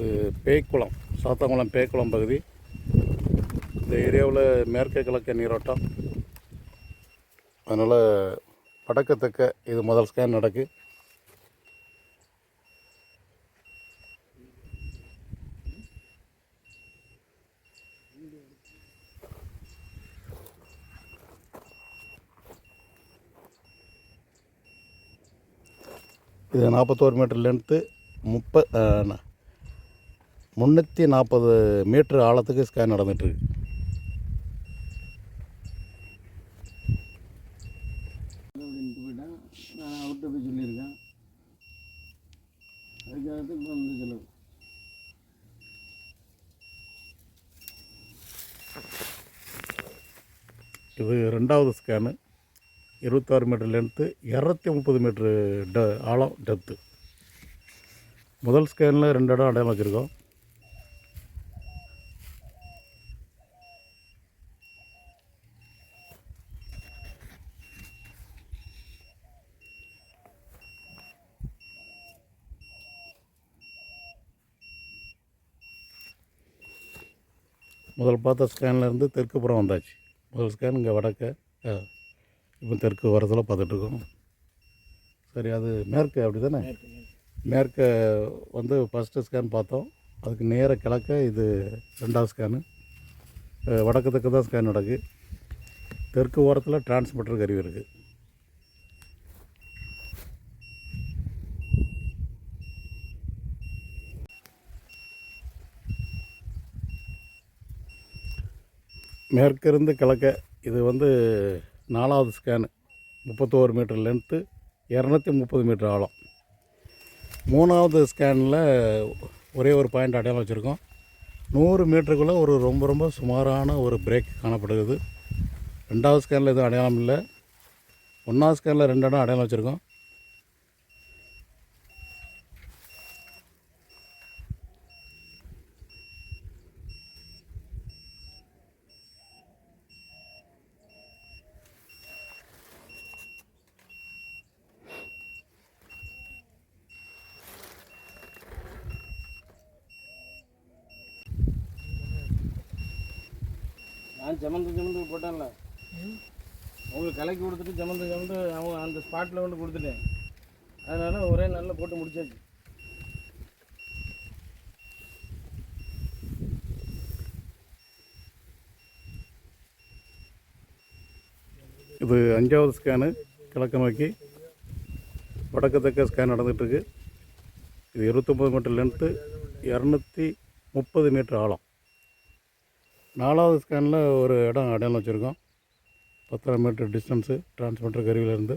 இது பேய்க்குளம் சாத்தாங்குளம் பேய்க்குளம் பகுதி. இந்த ஏரியாவில் மேற்கு கிழக்கு நீரோட்டம். அதனால் வடக்கத்தக்க இது முதல் ஸ்கேன் நடக்கு. இது நாற்பத்தோரு மீட்டர் லென்த்து முப்ப முந்நூற்றி நாற்பது மீட்ரு ஆழத்துக்கு ஸ்கேன் நடந்துகிட்ருக்கு நான் அவர்கிட்ட போய் சொல்லியிருக்கேன் அதுக்காக இப்போ வந்து செலவு இது ரெண்டாவது ஸ்கேனு இருபத்தாறு மீட்டர் லென்த்து இரநூத்தி முப்பது மீட்ரு ட ஆழம் டெப்த்து முதல் ஸ்கேனில் ரெண்டு இடம் அடையாளம் வச்சுருக்கோம் முதல் பார்த்த ஸ்கேன்லேருந்து தெற்கு புறம் வந்தாச்சு. முதல் ஸ்கேன் இங்கே வடக்க இப்போ தெற்கு வரத்தில் பார்த்துட்ருக்கோம். சரி அது மேற்கு அப்படி தானே மேற்க வந்து ஃபஸ்ட்டு ஸ்கேன் பார்த்தோம். அதுக்கு நேர கிழக்க இது ரெண்டாவது ஸ்கேனு வடக்கு தெற்கு தான் ஸ்கேன் நடக்குது. தெற்கு ஓரத்தில் டிரான்ஸ்மிட்டர் கருவி இருக்குது மேற்கிருந்து கிழக்க இது வந்து நாலாவது ஸ்கேனு முப்பத்தோரு மீட்டர் லென்த்து இரநூத்தி முப்பது மீட்டர் ஆழம். மூணாவது ஸ்கேனில் ஒரே ஒரு பாயிண்ட் அடையாளம் வச்சுருக்கோம். நூறு மீட்டருக்குள்ளே ஒரு ரொம்ப ரொம்ப சுமாரான ஒரு பிரேக் காணப்படுகிறது. ரெண்டாவது ஸ்கேனில் எதுவும் அடையாளம் இல்லை. ஒன்றாவது ஸ்கேனில் ரெண்டு இடம் அடையாளம் வச்சுருக்கோம். நான் ஜமந்து ஜமந்து போட்டேன்ல. உங்களுக்கு கலக்கி கொடுத்துட்டு ஜமந்து ஜமந்து அவங்க அந்த ஸ்பாட்டில் வந்து கொடுத்துட்டேன். அதனால் ஒரே நாளில் போட்டு முடிச்சாச்சு. இது அஞ்சாவது ஸ்கேனு கிழக்கு நோக்கி வடக்கு ஸ்கேன் நடந்துகிட்ருக்கு இது இருபத்தொம்பது மீட்டர் லென்த்து இரநூத்தி முப்பது மீட்டர் ஆழம். நாலாவது ஸ்கேனில் ஒரு இடம் அடையாளம் வச்சுருக்கோம். பத்தரை மீட்டர் டிஸ்டன்ஸு டிரான்ஸ்மிட்டர் கருவியிலேருந்து.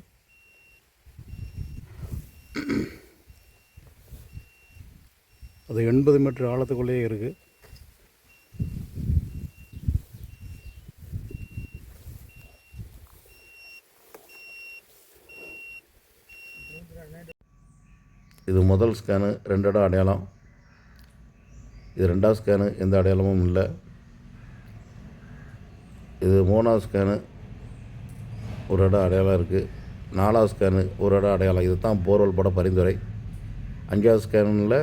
அது எண்பது மீட்டர் ஆழத்துக்குள்ளேயே இருக்குது இது முதல் ஸ்கேனு ரெண்டு இடம் அடையாளம். இது ரெண்டாவது ஸ்கேனு எந்த அடையாளமும் இல்லை. இது மூணாவது ஸ்கேனு ஒரு இடம் அடையாளம் இருக்குது நாலாவது ஸ்கேனு ஒரு இடம் அடையாளம். இது தான் போர்வெல் பட பரிந்துரை. அஞ்சாவது ஸ்கேனில்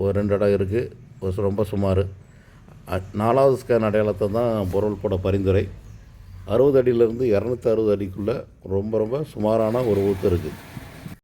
ஒரு ரெண்டு இடம் இருக்குது ரொம்ப சுமார். நாலாவது ஸ்கேன் அடையாளத்தை தான் பொருள் பட பரிந்துரை. அறுபது அடியிலேருந்து இரநூத்தி அறுபது அடிக்குள்ளே ரொம்ப ரொம்ப சுமாரான ஒரு ஊத்து இருக்குது